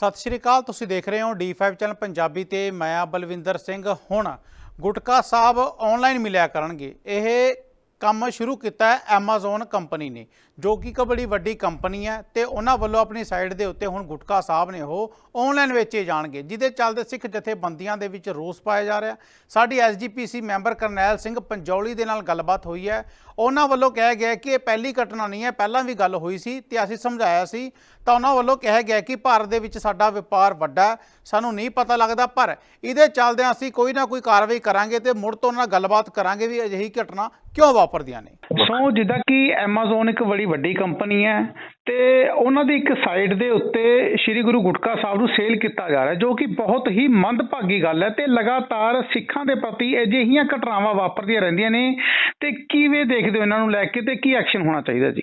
ਸਤਿ ਸ਼੍ਰੀ ਅਕਾਲ, ਤੁਸੀਂ ਦੇਖ ਰਹੇ ਹੋ D5 ਚੈਨਲ ਪੰਜਾਬੀ ਤੇ ਮੈਂ ਬਲਵਿੰਦਰ ਸਿੰਘ ਹੁਣ ਗੁਟਕਾ ਸਾਹਿਬ ਆਨਲਾਈਨ ਮਿਲਿਆ ਕਰਨਗੇ। ਇਹ ਕੰਮ ਸ਼ੁਰੂ ਕੀਤਾ ਹੈ Amazon ਕੰਪਨੀ ਨੇ। ਜੋ ਕਿ ਇੱਕ ਬੜੀ ਵੱਡੀ ਕੰਪਨੀ ਹੈ ਤੇ ਉਹਨਾਂ ਵੱਲੋਂ ਆਪਣੀ ਸਾਈਟ ਦੇ ਉੱਤੇ ਹੁਣ ਗੁਟਕਾ ਸਾਹਿਬ ਨੇ ਉਹ ਆਨਲਾਈਨ ਵੇਚੇ ਜਾਣਗੇ, ਜਿਹਦੇ ਚੱਲਦੇ ਸਿੱਖ ਜਥੇਬੰਦੀਆਂ ਦੇ ਵਿੱਚ ਰੋਸ ਪਾਇਆ ਜਾ ਰਿਹਾ। ਸਾਡੀ ਐਸਜੀਪੀਸੀ ਮੈਂਬਰ ਕਰਨੈਲ ਸਿੰਘ ਪੰਜੌਲੀ ਦੇ ਨਾਲ ਗੱਲਬਾਤ ਹੋਈ ਹੈ। ਉਹਨਾਂ ਵੱਲੋਂ ਕਿਹਾ ਗਿਆ ਕਿ ਇਹ ਪਹਿਲੀ ਘਟਨਾ ਨਹੀਂ ਹੈ, ਪਹਿਲਾਂ ਵੀ ਗੱਲ ਹੋਈ ਸੀ ਤੇ ਅਸੀਂ ਸਮਝਾਇਆ ਸੀ। ਤਾਂ ਉਹਨਾਂ ਵੱਲੋਂ ਕਿਹਾ ਗਿਆ ਕਿ ਭਾਰਤ ਦੇ ਵਿੱਚ ਸਾਡਾ ਵਪਾਰ ਵੱਡਾ ਸਾਨੂੰ ਨਹੀਂ ਪਤਾ ਲੱਗਦਾ, ਪਰ ਇਹਦੇ ਚੱਲਦਿਆਂ ਅਸੀਂ ਕੋਈ ਨਾ ਕੋਈ ਕਾਰਵਾਈ ਕਰਾਂਗੇ ਤੇ ਮੁੜ ਤੋਂ ਉਹਨਾਂ ਨਾਲ ਗੱਲਬਾਤ ਕਰਾਂਗੇ ਵੀ ਅਜਿਹੀ ਘਟਨਾ ਕਿਉਂ ਵਾਪਰਦੀਆਂ ਨੇ। ਸੋ ਜਿੱਦਾਂ ਕਿ ਐਮਾਜ਼ੋਨ ਇੱਕ ਬੜੀ ਵੱਡੀ ਕੰਪਨੀ ਹੈ ਤੇ ਉਹਨਾਂ ਦੀ ਇੱਕ ਸਾਈਡ ਦੇ ਉੱਤੇ ਸ੍ਰੀ ਗੁਰੂ ਗੁਟਕਾ ਸਾਹਿਬ ਨੂੰ ਸੇਲ ਕੀਤਾ ਜਾ ਰਿਹਾ, ਜੋ ਕਿ ਬਹੁਤ ਹੀ ਮੰਦਭਾਗੀ ਗੱਲ ਹੈ ਤੇ ਲਗਾਤਾਰ ਸਿੱਖਾਂ ਦੇ ਪ੍ਰਤੀ ਅਜਿਹੀਆਂ ਘਟਨਾਵਾਂ ਵਾਪਰਦੀਆਂ ਰਹਿੰਦੀਆਂ ਨੇ ਤੇ ਕਿਵੇਂ ਦੇਖਦੇ ਹੋ ਇਹਨਾਂ ਨੂੰ ਲੈ ਕੇ ਤੇ ਕੀ ਐਕਸ਼ਨ ਹੋਣਾ ਚਾਹੀਦਾ ਜੀ?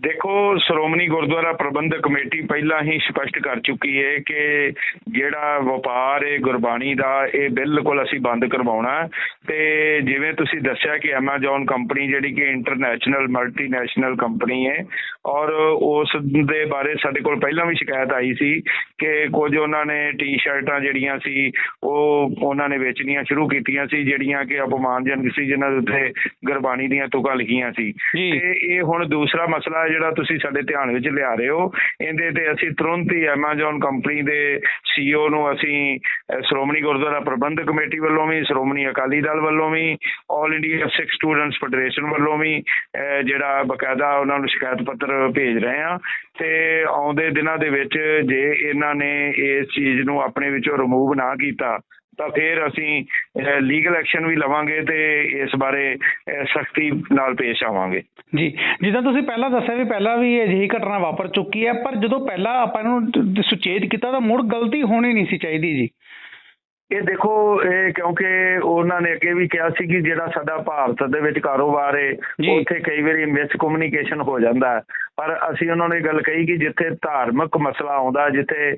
ਦੇਖੋ ਸ਼੍ਰੋਮਣੀ ਗੁਰਦੁਆਰਾ ਪ੍ਰਬੰਧਕ ਕਮੇਟੀ ਪਹਿਲਾਂ ਹੀ ਸਪਸ਼ਟ ਕਰ ਚੁੱਕੀ ਹੈ ਕਿ ਜਿਹੜਾ ਵਪਾਰ ਹੈ ਗੁਰਬਾਣੀ ਦਾ ਇਹ ਬਿਲਕੁਲ ਅਸੀਂ ਬੰਦ ਕਰਵਾਉਣਾ ਤੇ ਜਿਵੇਂ ਤੁਸੀਂ ਦੱਸਿਆ ਕਿ Amazon ਕੰਪਨੀ ਜਿਹੜੀ ਕਿ ਇੰਟਰਨੈਸ਼ਨਲ ਮਲਟੀਨੈਸ਼ਨਲ ਕੰਪਨੀ ਹੈ ਔਰ ਉਸ ਦੇ ਬਾਰੇ ਸਾਡੇ ਕੋਲ ਪਹਿਲਾਂ ਵੀ ਸ਼ਿਕਾਇਤ ਆਈ ਸੀ ਕਿ ਕੁਝ ਉਹਨਾਂ ਨੇ ਟੀ-ਸ਼ਰਟਾਂ ਜਿਹੜੀਆਂ ਸੀ ਉਹ ਉਹਨਾਂ ਨੇ ਵੇਚਣੀਆਂ ਸ਼ੁਰੂ ਕੀਤੀਆਂ ਸੀ ਜਿਹੜੀਆਂ ਕਿ ਅਪਮਾਨਜਨਕ ਸੀ ਜਿਨ੍ਹਾਂ ਦੇ ਉੱਤੇ ਗੁਰਬਾਣੀ ਦੀਆਂ ਤੁਕਾਂ ਲਿਖੀਆਂ ਸੀ। ਤੇ ਇਹ ਹੁਣ ਦੂਸਰਾ ਮਸਲਾ ਹੈ ਜਿਹੜਾ ਤੁਸੀਂ ਸਾਡੇ ਧਿਆਨ ਵਿੱਚ ਲਿਆ ਰਹੇ ਹੋ ਇਹਦੇ ਤੇ ਅਸੀਂ ਤੁਰੰਤ ਹੀ Amazon ਕੰਪਨੀ ਦੇ CEO ਨੂੰ ਅਸੀਂ ਸ਼੍ਰੋਮਣੀ ਗੁਰਦੁਆਰਾ ਪ੍ਰਬੰਧਕ ਕਮੇਟੀ ਵੱਲੋਂ ਵੀ ਸ਼੍ਰੋਮਣੀ ਅਕਾਲੀ ਦਲ ਵੱਲੋਂ ਵੀ all India Sikh students federation ਵੱਲੋਂ ਵੀ ਅਹ, ਜਿਹੜਾ ਬਕਾਇਦਾ ਉਹਨਾਂ ਨੂੰ ਸ਼ਿਕਾਇਤ ਪੱਤਰ ਭੇਜ ਰਹੇ ਆ ਤੇ ਆਉਂਦੇ ਦਿਨਾਂ ਦੇ ਵਿੱਚ ਜੇ ਇਹਨਾਂ ਨੇ ਇਸ ਚੀਜ਼ ਨੂੰ ਆਪਣੇ ਵਿੱਚੋਂ ਰਿਮੂਵ ਨਾ ਕੀਤਾ ਤਾਂ ਫਿਰ ਅਸੀਂ ਲੀਗਲ ਐਕਸ਼ਨ ਵੀ ਲਵਾਂਗੇ ਤੇ ਇਸ ਬਾਰੇ ਸਖਤੀ ਨਾਲ ਪੇਸ਼ ਆਵਾਂਗੇ। ਜੀ ਜਿੱਦਾਂ ਤੁਸੀਂ ਪਹਿਲਾਂ ਦੱਸਿਆ ਵੀ ਪਹਿਲਾਂ ਵੀ ਅਜਿਹੀ ਘਟਨਾ ਵਾਪਰ ਚੁੱਕੀ ਹੈ ਪਰ ਜਦੋਂ ਪਹਿਲਾਂ ਆਪਾਂ ਇਹਨੂੰ ਦ- ਸੁਚੇਤ ਕੀਤਾ ਤਾਂ ਮੁੜ ਗਲਤੀ ਹੋਣੀ ਨਹੀਂ ਸੀ ਚਾਹੀਦੀ ਜੀ। ਇਹ ਦੇਖੋ ਇਹ ਕਿਉਂਕਿ ਉਹਨਾਂ ਨੇ ਅੱਗੇ ਵੀ ਕਿਹਾ ਸੀ ਕਿ ਜਿਹੜਾ ਸਾਡਾ ਭਾਰਤ ਦੇ ਵਿੱਚ ਕਾਰੋਬਾਰ ਹੈ। ਉੱਥੇ ਕਈ ਵਾਰੀ ਮਿਸ ਕਮਿਊਨੀਕੇਸ਼ਨ ਹੋ ਜਾਂਦਾ ਹੈ। ਪਰ ਅਸੀਂ ਉਹਨਾਂ ਨੇ ਗੱਲ ਕਹੀ ਕਿ ਜਿੱਥੇ ਧਾਰਮਿਕ ਮਸਲਾ ਆਉਂਦਾ ਜਿੱਥੇ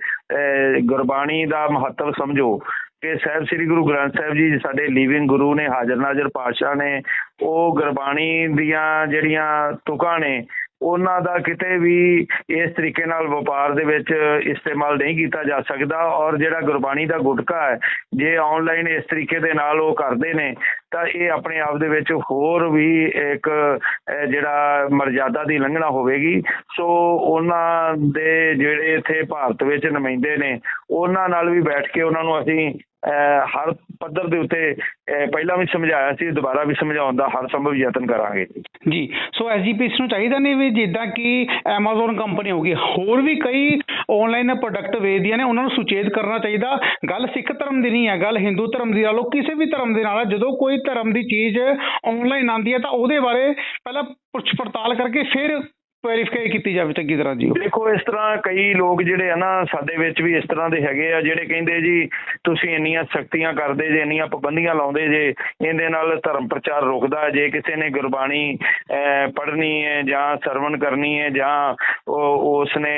ਗੁਰਬਾਣੀ ਦਾ ਮਹੱਤਵ ਸਮਝੋ ਕਿ ਸਾਹਿਬ ਸ੍ਰੀ ਗੁਰੂ ਗ੍ਰੰਥ ਸਾਹਿਬ ਜੀ, ਸਾਡੇ ਲੀਵਿੰਗ ਗੁਰੂ ਨੇ ਹਾਜ਼ਰ ਨਾਜ਼ਰ ਪਾਤਸ਼ਾਹ ਨੇ, ਉਹ ਗੁਰਬਾਣੀ ਦੀਆਂ ਜਿਹੜੀਆਂ ਤੁਕਾਂ ਨੇ ਉਹਨਾਂ ਦਾ ਕਿਤੇ ਵੀ ਇਸ ਤਰੀਕੇ ਨਾਲ ਵਪਾਰ ਦੇ ਵਿੱਚ ਇਸਤੇਮਾਲ ਨਹੀਂ ਕੀਤਾ ਜਾ ਸਕਦਾ ਔਰ ਜਿਹੜਾ ਗੁਰਬਾਣੀ ਦਾ ਗੁਟਕਾ ਹੈ, ਜੇ ਆਨਲਾਈਨ ਇਸ ਤਰੀਕੇ ਦੇ ਨਾਲ ਉਹ ਕਰਦੇ ਨੇ, ਤਾਂ ਇਹ ਆਪਣੇ ਆਪ ਦੇ ਵਿੱਚ ਹੋਰ ਵੀ ਇੱਕ ਜਿਹੜਾ ਮਰਜ਼ਾਦਾ ਦੀ ਲੰਘਣਾ ਹੋਵੇਗੀ। ਸੋ ਉਹਨਾਂ ਦੇ ਜਿਹੜੇ ਇੱਥੇ ਭਾਰਤ ਵਿੱਚ ਨੁਮਾਇੰਦੇ ਨੇ, ਉਹਨਾਂ ਨਾਲ ਵੀ ਬੈਠ ਕੇ ਉਹਨਾਂ ਨੂੰ ਅਸੀਂ ਹਰ ਪੱਧਰ ਦੇ ਉੱਤੇ ਪਹਿਲਾਂ ਵੀ ਸਮਝਾਇਆ ਸੀ, ਦੁਬਾਰਾ ਵੀ ਸਮਝਾਉਣ ਦਾ ਹਰ ਸੰਭਵ ਯਤਨ ਕਰਾਂਗੇ। ਜੀ, ਸੋ ਐਸਜੀਪੀਐਸ ਨੂੰ ਚਾਹੀਦਾ ਨਹੀਂ ਵੀ ਜਿੱਦਾਂ ਕਿ Amazon ਕੰਪਨੀ ਹੋਗੀ ਹੋਰ ਵੀ ਕਈ ਆਨਲਾਈਨ ਪ੍ਰੋਡਕਟ ਵੇਚਦੀਆਂ ਨੇ, ਉਹਨਾਂ ਨੂੰ ਸੁਚੇਤ ਕਰਨਾ ਚਾਹੀਦਾ। ਗੱਲ ਸਿੱਖ ਧਰਮ ਦੀ ਨਹੀਂ ਹੈ, ਗੱਲ ਹਿੰਦੂ ਧਰਮ ਦੀ ਲਾ ਲਓ ਕਿਸੇ ਵੀ ਧਰਮ ਦੇ ਨਾਲ ਜਦੋਂ ਕੋਈ ਧਰਮ ਦੀ ਚੀਜ਼ ਆਨਲਾਈਨ ਆਉਂਦੀ ਹੈ ਤਾਂ ਉਹਦੇ ਬਾਰੇ ਪਹਿਲਾਂ ਪੁੱਛ ਪੜਤਾਲ ਕਰਕੇ ਫਿਰ ਵੈਰੀਫਾਈ ਕੀਤੀ ਜਾਵੇ ਚੰਗੀ ਤਰ੍ਹਾਂ ਜੀ। ਦੇਖੋ, ਇਸ ਤਰ੍ਹਾਂ ਕਈ ਲੋਕ ਜਿਹੜੇ ਆ ਨਾ, ਸਾਡੇ ਵਿੱਚ ਵੀ ਇਸ ਤਰ੍ਹਾਂ ਦੇ ਹੈਗੇ ਆ, ਜਿਹੜੇ ਕਹਿੰਦੇ ਜੀ, ਤੁਸੀਂ ਇੰਨੀਆਂ ਸਖਤੀਆਂ ਕਰਦੇ ਜੇ, ਇੰਨੀਆਂ ਪਾਬੰਦੀਆਂ ਲਾਉਂਦੇ ਜੇ, ਇਹਦੇ ਨਾਲ ਧਰਮ ਪ੍ਰਚਾਰ ਰੁਕਦਾ। ਜੇ ਕਿਸੇ ਨੇ ਗੁਰਬਾਣੀ ਪੜ੍ਹਨੀ ਹੈ ਜਾਂ ਸਰਵਣ ਕਰਨੀ ਹੈ ਜਾਂ ਉਹ ਉਸ ਨੇ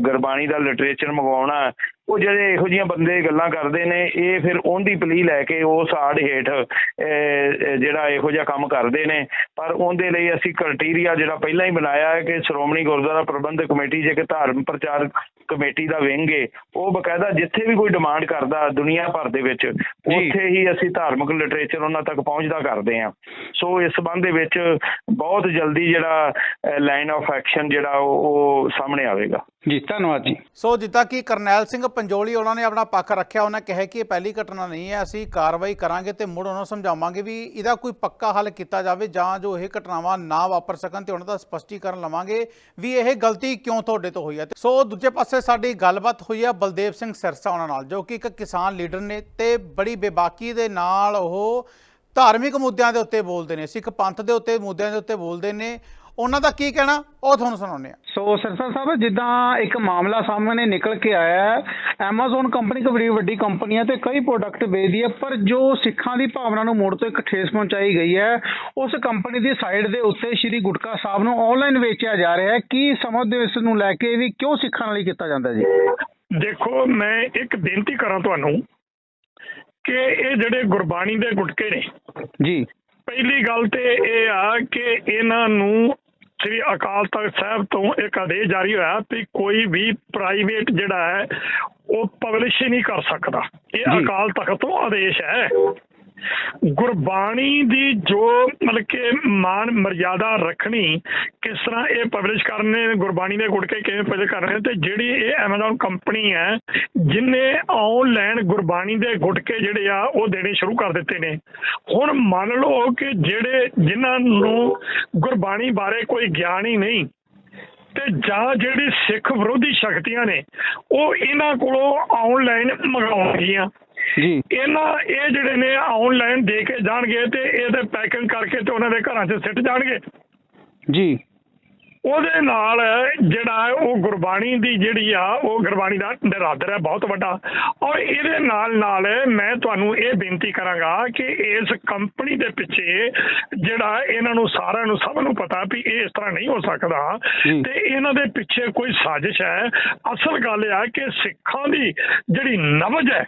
ਗੁਰਬਾਣੀ ਦਾ ਲਿਟਰੇਚਰ ਮੰਗਵਾਉਣਾ ਉਹ ਜਿਹੜੇ ਇਹੋ ਜਿਹੀਆਂ ਬੰਦੇ ਗੱਲਾਂ ਕਰਦੇ ਨੇ ਇਹ ਫਿਰ ਉਹਦੀ ਪਲੀ ਲੈ ਕੇ ਉਸ ਆੜ ਹੇਠ ਜਿਹੜਾ ਇਹੋ ਜਿਹਾ ਕੰਮ ਕਰਦੇ ਨੇ। ਪਰ ਉਹਦੇ ਲਈ ਅਸੀਂ ਕ੍ਰਾਈਟੇਰੀਆ ਜਿਹੜਾ ਪਹਿਲਾਂ ਹੀ ਬਣਾਇਆ ਹੈ ਕਿ ਸ਼੍ਰੋਮਣੀ ਗੁਰਦੁਆਰਾ ਪ੍ਰਬੰਧਕ ਕਮੇਟੀ ਜੇ ਕਿ ਧਾਰਮ ਪ੍ਰਚਾਰ ਕਮੇਟੀ ਦਾ ਵਿੰਗ ਹੈ ਉਹ ਬਕਾਇਦਾ ਜਿੱਥੇ ਵੀ ਕੋਈ ਡਿਮਾਂਡ ਕਰਦਾ ਦੁਨੀਆ ਭਰ ਦੇ ਵਿੱਚ ਉੱਥੇ ਹੀ ਅਸੀਂ ਧਾਰਮਿਕ ਲਿਟਰੇਚਰ ਉਹਨਾਂ ਤੱਕ ਪਹੁੰਚਦਾ ਕਰਦੇ ਹਾਂ। ਸੋ ਇਸ ਸੰਬੰਧ ਦੇ ਵਿੱਚ ਬਹੁਤ ਜਲਦੀ ਜਿਹੜਾ ਲਾਈਨ ਆਫ ਐਕਸ਼ਨ ਜਿਹੜਾ ਉਹ ਉਹ ਸਾਹਮਣੇ ਆਵੇਗਾ। ਜੀ ਧੰਨਵਾਦ ਜੀ। ਸੋ ਜਿੱਦਾਂ ਕਿ ਕਰਨੈਲ ਸਿੰਘ ਪੰਜੋਲੀ, ਉਹਨਾਂ ਨੇ ਆਪਣਾ ਪੱਖ ਰੱਖਿਆ, ਉਹਨਾਂ ਕਿਹਾ ਕਿ ਇਹ ਪਹਿਲੀ ਘਟਨਾ ਨਹੀਂ ਹੈ, ਅਸੀਂ ਕਾਰਵਾਈ ਕਰਾਂਗੇ ਤੇ ਮੁੜ ਉਹਨਾਂ ਨੂੰ ਸਮਝਾਵਾਂਗੇ ਵੀ ਇਹਦਾ ਕੋਈ ਪੱਕਾ ਹੱਲ ਕੀਤਾ ਜਾਵੇ ਜਾਂ ਜੋ ਇਹ ਘਟਨਾਵਾਂ ਨਾ ਵਾਪਰ ਸਕਣ ਤੇ ਉਹਨਾਂ ਦਾ ਸਪਸ਼ਟੀਕਰਨ ਲਵਾਂਗੇ ਵੀ ਇਹ ਗਲਤੀ ਕਿਉਂ ਤੁਹਾਡੇ ਤੋਂ ਹੋਈ ਹੈ। ਸੋ ਦੂਜੇ ਪਾਸੇ ਸਾਡੀ ਗੱਲਬਾਤ ਹੋਈ ਹੈ ਬਲਦੇਵ ਸਿੰਘ ਸਿਰਸਾ ਉਹਨਾਂ ਨਾਲ, ਜੋ ਕਿ ਇੱਕ ਕਿਸਾਨ ਲੀਡਰ ਨੇ ਤੇ ਬੜੀ ਬੇਬਾਕੀ ਦੇ ਨਾਲ ਉਹ ਧਾਰਮਿਕ ਮੁੱਦਿਆਂ ਦੇ ਉੱਤੇ ਬੋਲਦੇ ਨੇ, ਸਿੱਖ ਪੰਥ ਦੇ ਉੱਤੇ ਮੁੱਦਿਆਂ ਦੇ ਉੱਤੇ ਬੋਲਦੇ ਨੇ। ਉਹਨਾਂ ਦਾ ਕੀ ਕਹਿਣਾ? ਉਹ ਤੁਹਾਨੂੰ ਸੁਣਾਉਂਦੇ ਆ ਸੋ ਸਰਸਾ ਸਾਹਿਬ ਜਿੱਦਾਂ ਇੱਕ ਮਾਮਲਾ ਸਾਹਮਣੇ ਨਿਕਲ ਕੇ ਆਇਆ ਹੈ Amazon ਕੰਪਨੀ ਇੱਕ ਬੜੀ ਵੱਡੀ ਕੰਪਨੀ ਹੈ ਤੇ ਕਈ ਪ੍ਰੋਡਕਟ ਵੇਚਦੀ ਹੈ ਪਰ ਜੋ ਸਿੱਖਾਂ ਦੀ ਭਾਵਨਾ ਨੂੰ ਮੋੜ ਤੋਂ ਇੱਕ ਠੇਸ ਪਹੁੰਚਾਈ ਗਈ ਹੈ ਉਸ ਕੰਪਨੀ ਦੀ ਸਾਈਟ ਦੇ ਉੱਤੇ ਸ਼੍ਰੀ ਗੁਟਕਾ ਸਾਹਿਬ ਨੂੰ ਆਨਲਾਈਨ ਵੇਚਿਆ ਜਾ ਰਿਹਾ ਹੈ। ਕੀ ਸਮਝਦੇ ਇਸ ਨੂੰ ਲੈ ਕੇ ਵੀ ਕਿਉਂ ਸਿੱਖਾਂ ਨਾਲ ਹੀ ਕੀਤਾ ਜਾਂਦਾ ਜੀ? ਦੇਖੋ ਮੈਂ ਇੱਕ ਬੇਨਤੀ ਕਰਾਂ ਤੁਹਾਨੂੰ ਕਿ ਇਹ ਜਿਹੜੇ ਗੁਰਬਾਣੀ ਦੇ ਗੁਟਕੇ ਨੇ ਜੀ। ਪਹਿਲੀ ਗੱਲ ਤੇ ਇਹ ਆ ਕਿ ਇਹਨਾਂ ਨੂੰ ਸ੍ਰੀ ਅਕਾਲ ਤਖਤ ਸਾਹਿਬ ਤੋਂ ਇੱਕ ਆਦੇਸ਼ ਜਾਰੀ ਹੋਇਆ ਵੀ ਕੋਈ ਵੀ ਪ੍ਰਾਈਵੇਟ ਜਿਹੜਾ ਹੈ ਉਹ ਪਬਲਿਸ਼ ਹੀ ਨਹੀਂ ਕਰ ਸਕਦਾ ਇਹ। ਅਕਾਲ ਤਖਤ ਤੋਂ ਆਦੇਸ਼ ਹੈ ਗੁਰਬਾਣੀ ਦੀ ਜੋ ਮਤਲਬ ਕਿ ਮਾਨ ਮਰਿਆਦਾ ਰੱਖਣੀ, ਕਿਸ ਤਰ੍ਹਾਂ ਇਹ ਪਬਲਿਸ਼ ਕਰਨੇ, ਗੁਰਬਾਣੀ ਦੇ ਗੁਟਕੇ ਕਿਵੇਂ ਪਬਲਿਸ਼ ਕਰਨੇ ਤੇ ਜਿਹੜੀ ਇਹ Amazon ਕੰਪਨੀ ਹੈ, ਜਿਨੇ ਆਨਲਾਈਨ ਗੁਰਬਾਣੀ ਦੇ ਗੁਟਕੇ ਜਿਹੜੇ ਆ, ਉਹ ਦੇਣੇ ਸ਼ੁਰੂ ਕਰ ਦਿੱਤੇ ਨੇ। ਹੁਣ ਮੰਨ ਲਓ ਕਿ ਜਿਹੜੇ ਜਿਨ੍ਹਾਂ ਨੂੰ ਗੁਰਬਾਣੀ ਬਾਰੇ ਕੋਈ ਗਿਆਨ ਹੀ ਨਹੀਂ, ਤੇ ਜਾਂ ਜਿਹੜੀ ਸਿੱਖ ਵਿਰੋਧੀ ਸ਼ਕਤੀਆਂ ਨੇ, ਉਹ ਇਹਨਾਂ ਕੋਲੋਂ ਆਨਲਾਈਨ ਮੰਗਾਉਣਗੀਆਂ ਜੀ ਇਹਨਾਂ ਇਹ ਜਿਹੜੇ ਨੇ ਆਨਲਾਈਨ ਦੇ ਕੇ ਜਾਣਗੇ ਤੇ ਇਹਦੇ ਪੈਕਿੰਗ ਕਰਕੇ ਤੇ ਉਹਨਾਂ ਦੇ ਘਰਾਂ 'ਚ ਸਿੱਟ ਜਾਣਗੇ। ਜੀ। ਉਹਦੇ ਨਾਲ ਜਿਹੜਾ ਉਹ ਗੁਰਬਾਣੀ ਦੀ ਜਿਹੜੀ ਆ ਉਹ ਗੁਰਬਾਣੀ ਦਾ ਨਿਰਾਦਰ ਹੈ ਬਹੁਤ ਵੱਡਾ। ਔਰ ਇਹਦੇ ਨਾਲ ਨਾਲ ਮੈਂ ਤੁਹਾਨੂੰ ਇਹ ਬੇਨਤੀ ਕਰਾਂਗਾ ਕਿ ਇਸ ਕੰਪਨੀ ਦੇ ਪਿੱਛੇ ਜਿਹੜਾ ਇਹਨਾਂ ਨੂੰ ਸਾਰਿਆਂ ਨੂੰ ਸਭ ਨੂੰ ਪਤਾ ਵੀ ਇਹ ਇਸ ਤਰ੍ਹਾਂ ਨਹੀਂ ਹੋ ਸਕਦਾ। ਤੇ ਇਹਨਾਂ ਦੇ ਪਿੱਛੇ ਕੋਈ ਸਾਜ਼ਿਸ਼ ਹੈ। ਅਸਲ ਗੱਲ ਇਹ ਆ ਕਿ ਸਿੱਖਾਂ ਦੀ ਜਿਹੜੀ ਨਬਜ ਹੈ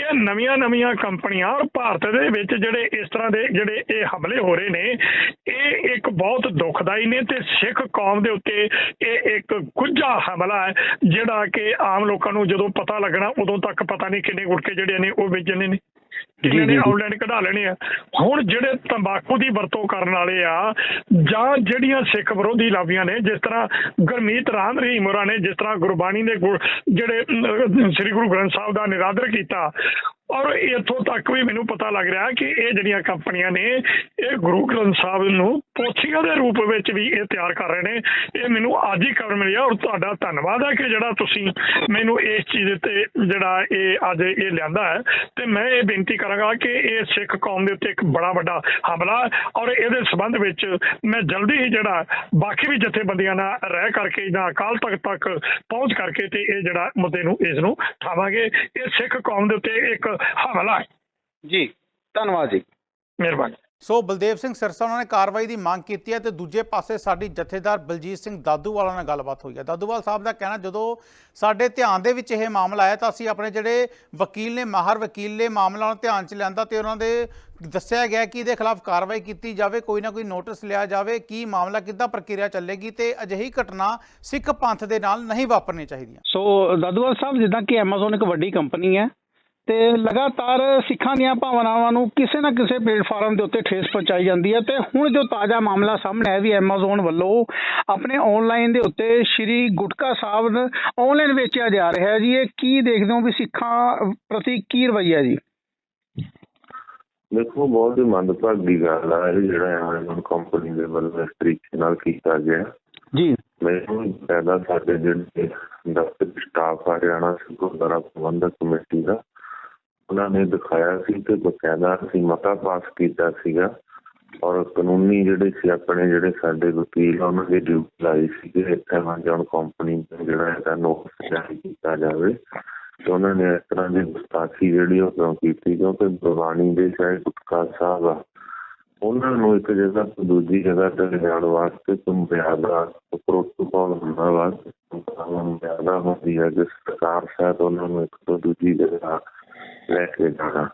ਇਹ ਨਵੀਆਂ ਨਵੀਆਂ ਕੰਪਨੀਆਂ ਔਰ ਭਾਰਤ ਦੇ ਵਿੱਚ ਜਿਹੜੇ ਇਸ ਤਰ੍ਹਾਂ ਦੇ ਜਿਹੜੇ ਇਹ ਹਮਲੇ ਹੋ ਰਹੇ ਨੇ, ਇਹ ਇੱਕ ਬਹੁਤ ਦੁਖਦਾਈ ਨੇ ਤੇ ਸਿੱਖ ਕੌਮ ਦੇ ਉੱਤੇ ਇਹ ਇੱਕ ਗੁੱਝਾ ਹਮਲਾ ਹੈ, ਜਿਹੜਾ ਕਿ ਆਮ ਲੋਕਾਂ ਨੂੰ ਜਦੋਂ ਪਤਾ ਲੱਗਣਾ ਉਦੋਂ ਤੱਕ ਪਤਾ ਨਹੀਂ ਕਿੰਨੇ ਗੁਟਕੇ ਜਿਹੜੇ ਨੇ ਉਹ ਵੇਚਣੇ ਨੇ। ਜੀ, ਨੇ। ਆਨਲਾਈਨ ਕਢਾ ਲੈਣੇ ਆ ਹੁਣ ਜਿਹੜੇ ਤੰਬਾਕੂ ਦੀ ਵਰਤੋਂ ਕਰਨ ਵਾਲੇ ਆ ਜਾਂ ਜਿਹੜੀਆਂ ਸਿੱਖ ਵਿਰੋਧੀ ਲਾਬੀਆਂ ਨੇ ਜਿਸ ਤਰ੍ਹਾਂ ਗੁਰਮੀਤ ਰਾਮ ਰਹੀਮ ਹੋਰਾਂ ਨੇ ਜਿਸ ਤਰ੍ਹਾਂ ਗੁਰਬਾਣੀ ਦੇ ਗੁਰ- ਜਿਹੜੇ ਸ੍ਰੀ ਗੁਰੂ ਗ੍ਰੰਥ ਸਾਹਿਬ ਦਾ ਨਿਰਾਦਰ ਕੀਤਾ ਔਰ ਇੱਥੋਂ ਤੱਕ ਵੀ ਮੈਨੂੰ ਪਤਾ ਲੱਗ ਰਿਹਾ ਕਿ ਇਹ ਜਿਹੜੀਆਂ ਕੰਪਨੀਆਂ ਨੇ, ਇਹ ਗੁਰੂ ਗ੍ਰੰਥ ਸਾਹਿਬ ਨੂੰ ਪੋਥੀਆਂ ਦੇ ਰੂਪ ਵਿੱਚ ਵੀ ਇਹ ਤਿਆਰ ਕਰ ਰਹੇ ਨੇ। ਇਹ ਮੈਨੂੰ ਅੱਜ ਹੀ ਖਬਰ ਮਿਲੀ ਆ ਔਰ ਤੁਹਾਡਾ ਧੰਨਵਾਦ ਹੈ ਕਿ ਜਿਹੜਾ ਤੁਸੀਂ ਮੈਨੂੰ ਇਸ ਚੀਜ਼ ਤੇ ਜਿਹੜਾ ਇਹ ਅੱਜ ਇਹ ਲਿਆਂਦਾ ਹੈ। ਤੇ ਮੈਂ ਇਹ ਬੇਨਤੀ ਕਰਾਂਗਾ ਕਿ ਇਹ ਸਿੱਖ ਕੌਮ ਦੇ ਉੱਤੇ ਇੱਕ ਬੜਾ ਵੱਡਾ ਹਮਲਾ ਔਰ ਇਹਦੇ ਸਬੰਧ ਵਿੱਚ ਮੈਂ ਜਲਦੀ ਹੀ ਜਿਹੜਾ ਬਾਕੀ ਵੀ ਜਥੇਬੰਦੀਆਂ ਨਾਲ ਰਹਿ ਕਰਕੇ ਜਾਂ ਅਕਾਲ ਤਖਤ ਤੱਕ ਪਹੁੰਚ ਕਰਕੇ ਤੇ ਇਹ ਜਿਹੜਾ ਮੁੱਦੇ ਨੂੰ, ਇਸ ਨੂੰ ਠਾਵਾਂਗੇ। ਇਹ ਸਿੱਖ ਕੌਮ ਦੇ ਉੱਤੇ ਇੱਕ ਹਮਲਾ ਹੈ ਜੀ ਧੰਨਵਾਦ ਜੀ। ਮਿਹਰਬਾਨੀ। ਸੋ ਬਲਦੇਵ ਸਿੰਘ ਸਿਰਸਾ ਉਹਨਾਂ ਨੇ ਕਾਰਵਾਈ ਦੀ ਮੰਗ ਕੀਤੀ ਹੈ ਤੇ ਦੂਜੇ ਪਾਸੇ ਸਾਡੀ ਜਥੇਦਾਰ ਬਲਜੀਤ ਸਿੰਘ ਦਾਦੂਵਾਲਾ ਨਾਲ ਗੱਲਬਾਤ ਹੋਈ ਹੈ। ਦਾਦੂਵਾਲ ਸਾਹਿਬ ਦਾ ਕਹਿਣਾ ਜਦੋਂ ਸਾਡੇ ਧਿਆਨ ਦੇ ਵਿੱਚ ਇਹ ਮਾਮਲਾ ਆਇਆ ਤਾਂ ਅਸੀਂ ਆਪਣੇ ਜਿਹੜੇ ਵਕੀਲ ਨੇ ਮਾਹਰ ਵਕੀਲ ਨੇ ਮਾਮਲਾ ਨੂੰ ਧਿਆਨ 'ਚ ਲਿਆਂਦਾ ਤੇ ਉਹਨਾਂ ਦੇ ਦੱਸਿਆ ਗਿਆ ਕਿ ਇਹਦੇ ਖਿਲਾਫ ਕਾਰਵਾਈ ਕੀਤੀ ਜਾਵੇ ਕੋਈ ਨਾ ਕੋਈ ਨੋਟਿਸ ਲਿਆ ਜਾਵੇ ਕੀ ਮਾਮਲਾ ਕਿੱਦਾਂ ਪ੍ਰਕਿਰਿਆ ਚੱਲੇਗੀ ਤੇ ਅਜਿਹੀ ਘਟਨਾ ਸਿੱਖ ਪੰਥ ਦੇ ਨਾਲ ਨਹੀਂ ਵਾਪਰਨੀ ਚਾਹੀਦੀਆਂ ਸੋ ਦਾਦੂਵਾਲ ਸਾਹਿਬ ਜਿੱਦਾਂ ਕਿ Amazon ਇੱਕ ਵੱਡੀ ਕੰਪਨੀ ਹੈ ਤੇ ਲਗਾਤਾਰ ਸਿੱਖਾਂ ਦੀਆਂ ਭਾਵਨਾਵਾਂ ਨੂੰ ਕਿਸੇ ਨਾ ਕਿਸੇ ਪਲੇਟਫਾਰਮ ਦੇ ਉੱਤੇ ਠੇਸ ਪਹੁੰਚਾਈ ਜਾਂਦੀ ਹੈ ਤੇ ਹੁਣ ਜੋ ਤਾਜ਼ਾ ਮਾਮਲਾ ਸਾਹਮਣੇ ਆਇਆ ਵੀ Amazon ਵੱਲੋਂ ਆਪਣੇ ਆਨਲਾਈਨ ਦੇ ਉੱਤੇ ਸ਼੍ਰੀ ਗੁਟਕਾ ਸਾਹਿਬ ਆਨਲਾਈਨ ਵੇਚਿਆ ਜਾ ਰਿਹਾ ਹੈ ਜੀ ਇਹ ਕੀ ਦੇਖਦੇ ਹੋ ਵੀ ਸਿੱਖਾਂ ਪ੍ਰਤੀ ਕੀ ਰਵੱਈਆ ਜੀ? ਦੇਖੋ ਬਹੁਤ ਹੀ ਮੰਦਭਾਗੀ ਗੱਲ ਆ ਇਹ ਜਿਹੜਾ ਐਮਾਜ਼ਨ ਕੰਪਨੀ ਦੇ ਵੱਲੋਂ ਇਸ ਤਰੀਕੇ ਨਾਲ ਕੀਤਾ ਗਿਆ। ਜੀ। ਮੈਨੂੰ ਪੈਦਾ ਸਾਡੇ ਜਿਹੜੇ ਦਫ਼ਤਰ ਸਟਾਫ ਆ ਹਰਿਆਣਾ ਗੁਰਦੁਆਰਾ ਪ੍ਰਬੰਧਕ ਕਮੇਟੀ ਦਾ ਉਹਨਾਂ ਨੇ ਦਿਖਾਇਆ ਸੀ ਤੇ ਬਕਾਇਦਾ ਅਸੀਂ ਮਤਾ ਪਾਸ ਕੀਤਾ ਸੀਗਾ ਔਰ ਕਾਨੂੰਨੀ ਜਿਹੜੇ ਸੀ, ਆਪਣੇ ਜਿਹੜੇ ਸਾਡੇ ਵਕੀਲ ਉਹਨਾਂ ਦੀ ਡਿਊਟੀ ਲਾਈ ਸੀ ਕਿ ਐਮਾਜ਼ਨ ਕੰਪਨੀ ਦਾ ਜਿਹੜਾ ਇਹਦਾ ਨੋਟਿਸ ਜਾਰੀ ਕੀਤਾ ਜਾਵੇ। ਤੇ ਉਹਨਾਂ ਨੇ ਇਸ ਤਰ੍ਹਾਂ ਦੀ ਗੁਸਤਾਖੀ ਜਿਹੜੀ ਉਹ ਕਿਉਂ ਕੀਤੀ? ਕਿਉਂਕਿ ਗੁਰਬਾਣੀ ਦੇ ਚਾਹੇ ਗੁਟਕਾ ਸਾਹਿਬ ਆ, ਉਹਨਾਂ ਨੂੰ ਇੱਕ ਜਗ੍ਹਾ ਤੋਂ ਦੂਜੀ ਜਗ੍ਹਾ ਤੇ ਲਿਜਾਣ ਵਾਸਤੇ ਕੋਈ ਮਰਿਆਦਾ ਪ੍ਰੋਟੋਕਾਲ ਹੁੰਦਾ ਵਾ ਮਰਿਆਦਾ ਹੁੰਦੀ ਹੈ ਕਿ ਸਰਕਾਰ ਸ਼ਾਇਦ ਉਹਨਾਂ ਨੂੰ ਇੱਕ ਤੋਂ ਦੂਜੀ ਜਗ੍ਹਾ ਲੈ ਕੇ ਜਾਣਾ।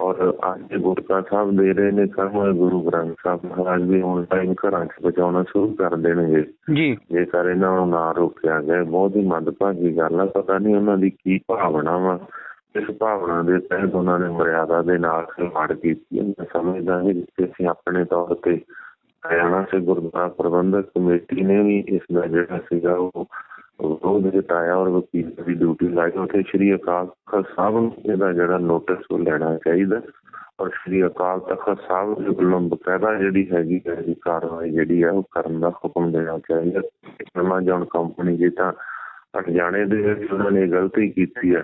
ਔਰ ਅੱਜ ਗੁਟਕਾ ਸਾਹਿਬ ਦੇ ਰਹੇ ਨੇ ਕੰਮ ਗੁਰੂ ਗ੍ਰੰਥ ਸਾਹਿਬ ਮਹਾਰਾਜ ਵੀ ਹੁਣ ਟਾਈਮ ਘਰਾਂ 'ਚ ਪਹੁੰਚਾਉਣਾ ਸ਼ੁਰੂ ਕਰ ਦੇਣਗੇ। ਜੀ। ਜੇਕਰ ਇਹਨਾਂ ਨੂੰ ਨਾ ਰੋਕਿਆ ਜਾਏ ਬਹੁਤ ਹੀ ਮੰਦਭਾਗੀ ਗੱਲ ਆ ਪਤਾ ਨਹੀਂ ਉਹਨਾਂ ਦੀ ਕੀ ਭਾਵਨਾ ਵਾ। ਇਸ ਭਾਵਨਾ ਦੇ ਤਹਿਤ ਉਹਨਾਂ ਨੇ ਮਰਿਆਦਾ ਦੇ ਨਾਲ ਖਿਲਵਾੜ ਕੀਤੀ। ਮੈਂ ਸਮਝਦਾ ਹਾਂ ਕਿ ਅਸੀਂ ਆਪਣੇ ਤੌਰ ਤੇ ਹਰਿਆਣਾ ਸੇ ਗੁਰਦੁਆਰਾ ਪ੍ਰਬੰਧਕ ਕਮੇਟੀ ਨੇ ਵੀ ਇਸ ਦਾ ਜਿਹੜਾ ਸੀਗਾ ਉਹ ਵਿਰੋਧ ਜਤਾਇਆ ਔਰ ਵਕੀਲ ਦੀ ਡਿਊਟੀ ਲਾਈ। ਉੱਥੇ ਸ਼੍ਰੀ ਅਕਾਲ ਤਖਤ ਸਾਹਿਬ ਨੂੰ ਇਹਦਾ ਜਿਹੜਾ ਨੋਟਿਸ ਉਹ ਲੈਣਾ ਚਾਹੀਦਾ। ਔਰ ਸ਼੍ਰੀ ਅਕਾਲ ਤਖਤ ਸਾਹਿਬ ਦੇ ਵੱਲੋਂ ਬਕਾਇਦਾ ਜਿਹੜੀ ਹੈਗੀ ਹੈ ਕਾਰਵਾਈ ਜਿਹੜੀ ਹੈ ਉਹ ਕਰਨ ਦਾ ਹੁਕਮ ਦੇਣਾ ਚਾਹੀਦਾ। ਐਮਾਜ਼ਨ ਕੰਪਨੀ ਜੇ ਤਾਂ ਅਣਜਾਣੇ ਦੇ ਉਹਨਾਂ ਨੇ ਗਲਤੀ ਕੀਤੀ ਹੈ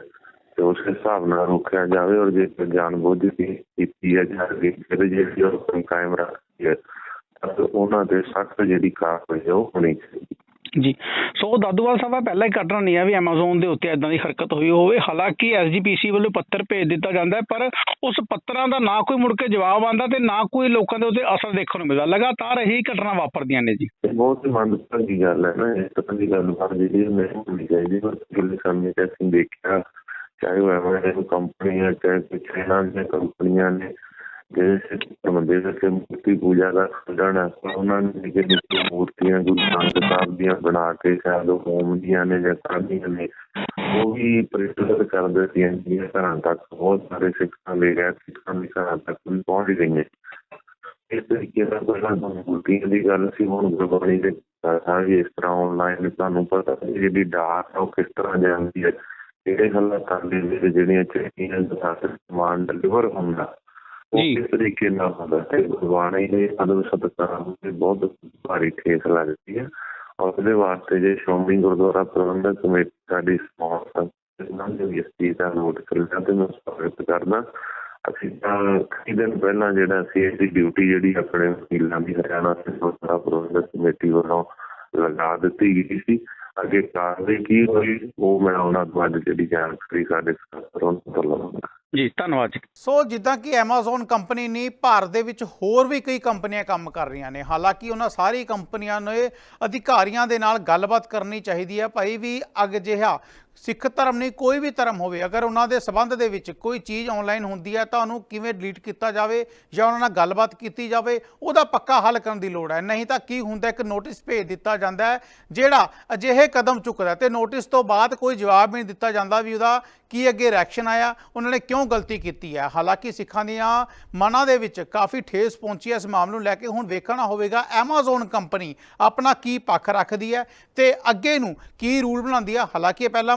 ਤੇ ਉਸ ਹਿਸਾਬ ਨਾਲ ਰੋਕਿਆ ਜਾਵੇ ਔਰ ਜੇ ਜਾਣਬੁੱਝ ਕੇ ਕੀਤੀ ਹੈ ਜਾਂ ਅੱਗੇ ਫਿਰ ਜਿਹੜੀ ਉਹ ਕਾਇਮ ਰੱਖੀ ਹੈ, ਤਾਂ ਉਹਨਾਂ ਦੇ ਸਖਤ ਜਿਹੜੀ ਕਾਰਵਾਈ ਉਹ ਹੋਣੀ ਚਾਹੀਦੀ। ਜੀ। ਸੋ ਦਾਦੂਵਾਲ ਸਾਹਿਬ ਇਹ ਪਹਿਲਾਂ ਹੀ ਘਟਨਾ ਨਹੀਂ ਹੈ ਵੀ Amazon ਦੇ ਉੱਤੇ ਇਦਾਂ ਦੀ ਹਰਕਤ ਹੋਈ ਹੋਵੇ। ਹਾਲਾਂਕਿ ਐਸਜੀਪੀਸੀ ਵੱਲੋਂ ਪੱਤਰ ਭੇਜ ਦਿੱਤਾ ਜਾਂਦਾ ਹੈ, ਪਰ ਉਸ ਪੱਤਰਾਂ ਦਾ ਨਾ ਕੋਈ ਮੁੜ ਕੇ ਜਵਾਬ ਆਉਂਦਾ ਤੇ ਨਾ ਕੋਈ ਲੋਕਾਂ ਦੇ ਉੱਤੇ ਅਸਰ ਦੇਖਣ ਨੂੰ ਮਿਲਦਾ। ਲਗਾਤਾਰ ਇਹੀ ਘਟਨਾ ਵਾਪਰਦੀਆਂ ਨੇ ਜੀ। ਇਹ ਬਹੁਤ ਹੀ ਮੰਦਭਾਗੀ ਗੱਲ ਹੈ ਨਾ। ਇਸ ਤਰ੍ਹਾਂ ਦੀ ਗੱਲ ਬਾਤ ਜਿਹੜੀ ਹੈ ਨਹੀਂ ਹੋਣੀ ਚਾਹੀਦੀ ਪਰ ਪਿਛਲੇ ਸਮੇਂ 'ਚ ਅਸੀਂ ਦੇਖਿਆ, ਚਾਹੇ ਉਹ ਐਮਾਜ਼ਨ ਕੰਪਨੀ ਹੈ ਚਾਹੇ ਕੁਝ ਇਹਨਾਂ ਦੀਆਂ ਕੰਪਨੀਆਂ ਨੇ ਜਿਹੜੇ ਸਿੱਖ ਧਰਮ ਦੇ ਵਿੱਚ ਮੂਰਤੀ ਪੂਜਾ ਦਾ ਖੰਡਨ ਹੈ ਪਰ ਉਹਨਾਂ ਨੇ ਨਿੱਕੇ ਨਿੱਕੇ ਮੂਰਤੀਆਂ ਗੁਰੂ ਨਾਨਕ ਸਾਹਿਬ ਦੀਆਂ ਬਣਾ ਕੇ ਸ਼ਾਇਦ ਉਹ ਹੋਮ ਦੀਆਂ ਨੇ ਜਾਂ ਕਾਹਦੀਆਂ ਨੇ, ਉਹ ਵੀ ਪ੍ਰਚਲਿਤ ਕਰਦੇ ਸੀ ਜਿਹੜੀਆਂ ਘਰਾਂ ਤੱਕ, ਬਹੁਤ ਸਾਰੇ ਸਿੱਖਾਂ ਦੇ ਗਏ ਸਿੱਖਾਂ ਦੇ ਘਰਾਂ ਤੱਕ ਵੀ ਪਹੁੰਚ ਗਈਆਂ ਇਸ ਤਰੀਕੇ ਨਾਲ ਪਹਿਲਾਂ ਤਾਂ ਮੂਰਤੀਆਂ ਦੀ ਗੱਲ ਸੀ, ਹੁਣ ਗੁਰਬਾਣੀ ਦੇ ਸਾਰੀ ਇਸ ਤਰ੍ਹਾਂ ਆਨਲਾਈਨ ਤੁਹਾਨੂੰ ਪਤਾ ਹੈ ਜਿਹੜੀ ਡਾਕ ਆ ਉਹ ਕਿਸ ਤਰ੍ਹਾਂ ਜਾਂਦੀ ਹੈ, ਕਿਹੜੇ ਹਾਲਾਤਾਂ ਦੇ ਵਿੱਚ ਜਿਹੜੀਆਂ ਚਿੱਠੀਆਂ ਦਾ ਸਾਥ ਸਮਾਨ ਡਿਲੀਵਰ ਹੁੰਦਾ। ਉਹ ਜੀ। ਤਰੀਕੇ ਨਾਲ ਹੁੰਦਾ ਤੇ ਗੁਰਬਾਣੀ ਦੇ ਅਦਬ ਸਤਿਕਾਰ ਤੇ ਬਹੁਤ ਭਾਰੀ ਠੇਸ ਲੱਗਦੀ ਹੈ। ਔਰ ਉਹਦੇ ਵਾਸਤੇ ਜੇ ਸ਼੍ਰੋਮਣੀ ਗੁਰਦੁਆਰਾ ਪ੍ਰਬੰਧਕ ਕਮੇਟੀ ਸਾਡੀ ਸਪਾਂਸਰ ਇਹਨਾਂ ਨੇ ਵੀ ਇਸ ਚੀਜ਼ ਦਾ ਨੋਟ ਕਰ ਲਿਆ ਤੇ ਮੈਂ ਸਵਾਗਤ ਕਰਦਾ। ਅਸੀਂ ਤਾਂ ਕਈ ਦਿਨ ਪਹਿਲਾਂ ਜਿਹੜਾ ਸੀ ਇਸ ਦੀ ਡਿਊਟੀ ਜਿਹੜੀ ਆਪਣੇ ਵਕੀਲਾਂ ਦੀ ਹਰਿਆਣਾ ਗੁਰਦੁਆਰਾ ਪ੍ਰਬੰਧਕ ਕਮੇਟੀ ਵੱਲੋਂ ਲਗਾ ਦਿੱਤੀ ਗਈ ਸੀ। ਅੱਗੇ ਕਾਰਵਾਈ ਕੀ ਹੋਈ ਉਹ ਮੈਂ ਉਹਨਾਂ ਤੋਂ ਅੱਜ ਜਿਹੜੀ ਜਾਣਕਾਰੀ ਸਾਡੇ ਉਹਨਾਂ ਤੋਂ ਲਵਾਂਗਾ ਜੀ, ਧੰਨਵਾਦ ਜੀ। ਸੋ ਜਿੱਦਾਂ ਕਿ Amazon ਕੰਪਨੀ ਨਹੀਂ ਭਾਰਤ ਦੇ ਵਿੱਚ ਹੋਰ ਵੀ ਕਈ ਕੰਪਨੀਆਂ ਕੰਮ ਕਰ ਰਹੀਆਂ ਨੇ। ਹਾਲਾਂਕਿ ਉਹਨਾਂ ਸਾਰੀ ਕੰਪਨੀਆਂ ਨੇ ਅਧਿਕਾਰੀਆਂ ਦੇ ਨਾਲ ਗੱਲਬਾਤ ਕਰਨੀ ਚਾਹੀਦੀ ਹੈ। ਭਾਈ ਵੀ ਅਗ ਜਿਹਾ ਸਿੱਖ ਧਰਮ ਨਹੀਂ, ਕੋਈ ਵੀ ਧਰਮ ਹੋਵੇ, ਅਗਰ ਉਹਨਾਂ ਦੇ ਸਬੰਧ ਦੇ ਵਿੱਚ ਕੋਈ ਚੀਜ਼ ਆਨਲਾਈਨ ਹੁੰਦੀ ਹੈ, ਤਾਂ ਉਹਨੂੰ ਕਿਵੇਂ ਡਿਲੀਟ ਕੀਤਾ ਜਾਵੇ ਜਾਂ ਉਹਨਾਂ ਨਾਲ ਗੱਲਬਾਤ ਕੀਤੀ ਜਾਵੇ, ਉਹਦਾ ਪੱਕਾ ਹੱਲ ਕਰਨ ਦੀ ਲੋੜ ਹੈ। ਨਹੀਂ ਤਾਂ ਕੀ ਹੁੰਦਾ, ਇੱਕ ਨੋਟਿਸ ਭੇਜ ਦਿੱਤਾ ਜਾਂਦਾ ਹੈ, ਜਿਹੜਾ ਅਜਿਹੇ ਕਦਮ ਚੁੱਕਦਾ ਤੇ ਨੋਟਿਸ ਤੋਂ ਬਾਅਦ ਕੋਈ ਜਵਾਬ ਨਹੀਂ ਦਿੱਤਾ ਜਾਂਦਾ ਵੀ ਉਹਦਾ ਕੀ ਅੱਗੇ ਰਿਐਕਸ਼ਨ ਆਇਆ, ਉਹਨਾਂ ਨੇ ਕਿਉਂ ਗਲਤੀ ਕੀਤੀ ਹੈ। ਹਾਲਾਂਕਿ ਸਿੱਖਾਂ ਦੀਆਂ ਮਨਾਂ ਦੇ ਵਿੱਚ ਕਾਫੀ ਠੇਸ ਪਹੁੰਚੀ ਹੈ ਇਸ ਮਾਮਲੇ ਨੂੰ ਲੈ ਕੇ, ਹੁਣ ਵੇਖਣਾ ਹੋਵੇਗਾ Amazon ਕੰਪਨੀ ਆਪਣਾ ਕੀ ਪੱਖ ਰੱਖਦੀ ਹੈ ਤੇ ਅੱਗੇ ਨੂੰ ਕੀ ਰੂਲ ਬਣਾਉਂਦੀ ਹੈ। ਹਾਲਾਂਕਿ ਇਹ ਪਹਿਲਾ